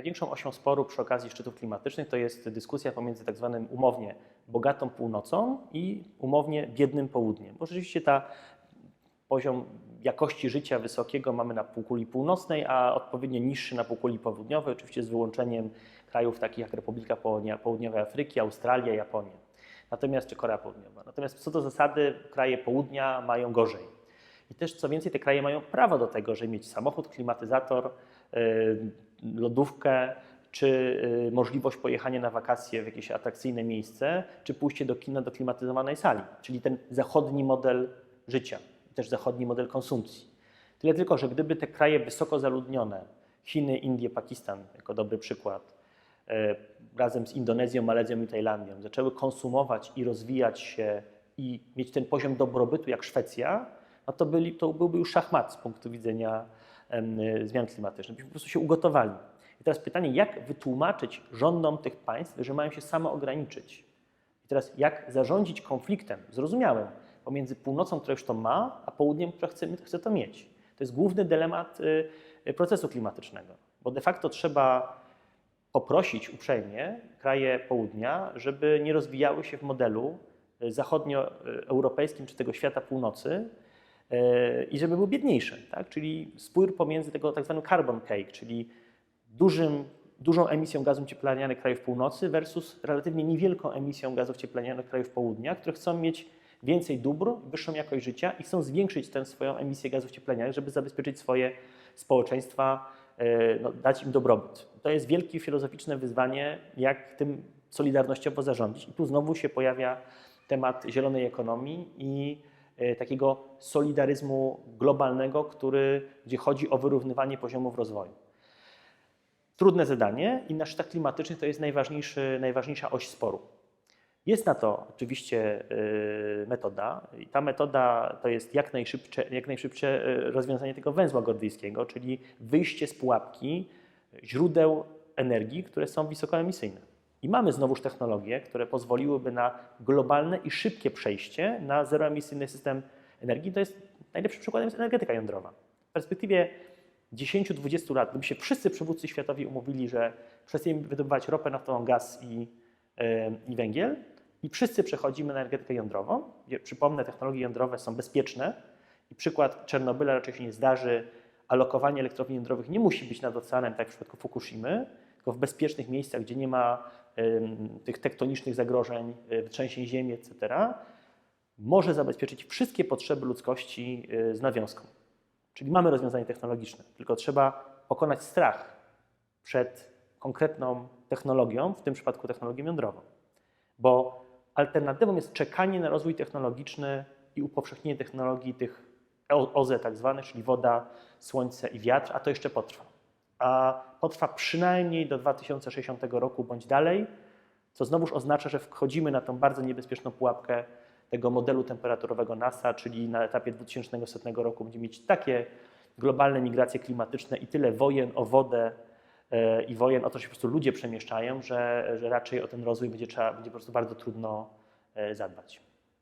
Największą osią sporu przy okazji szczytów klimatycznych to jest dyskusja pomiędzy tak zwanym umownie bogatą północą i umownie biednym południem. Bo rzeczywiście ta poziom jakości życia wysokiego mamy na półkuli północnej, a odpowiednio niższy na półkuli południowej, oczywiście z wyłączeniem krajów takich jak Republika Południowej Afryki, Australia, Japonia. Natomiast czy Korea Południowa. Natomiast co do zasady kraje południa mają gorzej. I też co więcej, te kraje mają prawo do tego, żeby mieć samochód, klimatyzator, y, lodówkę, czy y, możliwość pojechania na wakacje w jakieś atrakcyjne miejsce, czy pójście do kina do klimatyzowanej sali, czyli ten zachodni model życia, też zachodni model konsumpcji. Tyle tylko, że gdyby te kraje wysoko zaludnione, Chiny, Indie, Pakistan jako dobry przykład, e, razem z Indonezją, Malezją i Tajlandią zaczęły konsumować i rozwijać się i mieć ten poziom dobrobytu jak Szwecja, no to, byli, to byłby już szachmat z punktu widzenia em, zmian klimatycznych. Byśmy po prostu się ugotowali. I teraz pytanie, jak wytłumaczyć rządom tych państw, że mają się samo ograniczyć? I teraz jak zarządzić konfliktem zrozumiałym pomiędzy północą, która już to ma, a południem, która chce, chce to mieć? To jest główny dylemat y, y, procesu klimatycznego, bo de facto trzeba poprosić uprzejmie kraje południa, żeby nie rozwijały się w modelu y, zachodnioeuropejskim czy tego świata północy y, i żeby były biedniejsze, tak? czyli spór pomiędzy tego tak zwanym carbon cake, czyli dużym, dużą emisją gazów cieplarnianych krajów północy versus relatywnie niewielką emisją gazów cieplarnianych krajów południa, które chcą mieć więcej dóbr, wyższą jakość życia i chcą zwiększyć tę swoją emisję gazów cieplarnianych, żeby zabezpieczyć swoje społeczeństwa, e, no, dać im dobrobyt. To jest wielkie filozoficzne wyzwanie, jak tym solidarnościowo zarządzić. I tu znowu się pojawia temat zielonej ekonomii i takiego solidaryzmu globalnego, który, gdzie chodzi o wyrównywanie poziomów rozwoju. Trudne zadanie i na szczytach klimatycznych to jest najważniejsza oś sporu. Jest na to oczywiście y, metoda i ta metoda to jest jak najszybsze, jak najszybsze y, rozwiązanie tego węzła gordyjskiego, czyli wyjście z pułapki źródeł energii, które są wysokoemisyjne. I mamy znowuż technologie, które pozwoliłyby na globalne i szybkie przejście na zeroemisyjny system energii. To jest najlepszym przykładem jest energetyka jądrowa. W perspektywie 10-20 lat, gdyby się wszyscy przywódcy światowi umówili, że przestaniemy wydobywać ropę naftową, gaz i, yy, i węgiel i wszyscy przechodzimy na energetykę jądrową, przypomnę, technologie jądrowe są bezpieczne i przykład Czernobyla raczej się nie zdarzy, a lokowanie elektrowni jądrowych nie musi być nad oceanem, tak jak w przypadku Fukushimy, tylko w bezpiecznych miejscach, gdzie nie ma tych tektonicznych zagrożeń, yy, trzęsień ziemi, etc., może zabezpieczyć wszystkie potrzeby ludzkości yy, z nawiązką. Czyli mamy rozwiązanie technologiczne, tylko trzeba pokonać strach przed konkretną technologią, w tym przypadku technologią jądrową. Bo alternatywą jest czekanie na rozwój technologiczny i upowszechnienie technologii tych OZE tak zwanych, czyli woda, słońce i wiatr, a to jeszcze potrwa. A potrwa przynajmniej do 2060 roku bądź dalej, co znowuż oznacza, że wchodzimy na tą bardzo niebezpieczną pułapkę tego modelu temperaturowego NASA, czyli na etapie 2100 roku będziemy mieć takie globalne migracje klimatyczne i tyle wojen o wodę e, i wojen o to, że się po prostu ludzie przemieszczają, że, że raczej o ten rozwój będzie trzeba, będzie po prostu bardzo trudno e, zadbać.